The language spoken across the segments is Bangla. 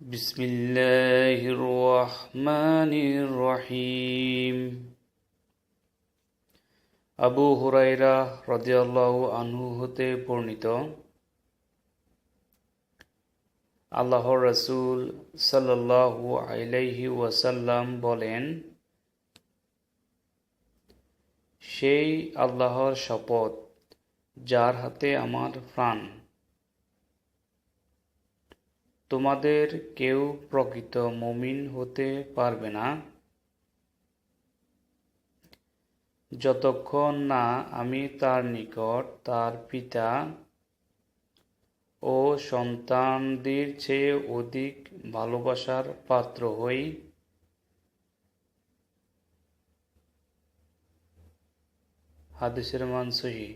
بسم الله الرحمن الرحيم আবু হুরাইরা রদিয়াল্লাহু আনহু হতে বর্ণিত আল্লাহর রসুল সাল্লাল্লাহু আলাইহি ওয়াসাল্লাম বলেন সেই আল্লাহর শপথ যার হাতে আমার প্রাণ তোমাদের কেউ প্রকৃত মমিন হতে পারবে না। যতক্ষণ না আমি তার নিকট তার পিতা ও সন্তানদের চেয়ে অধিক ভালোবাসার পাত্র হই, হাদিসের মান সহি।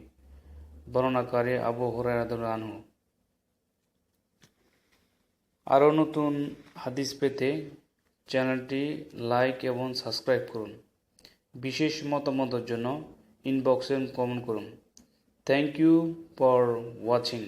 বর্ণনাকারী আবু হুরায়রা আনহু। আরও নতুন হাদিস পেতে চ্যানেলটি লাইক এবং সাবস্ক্রাইব করুন। বিশেষ মতামতের জন্য ইনবক্সে কমেন্ট করুন। Thank you for watching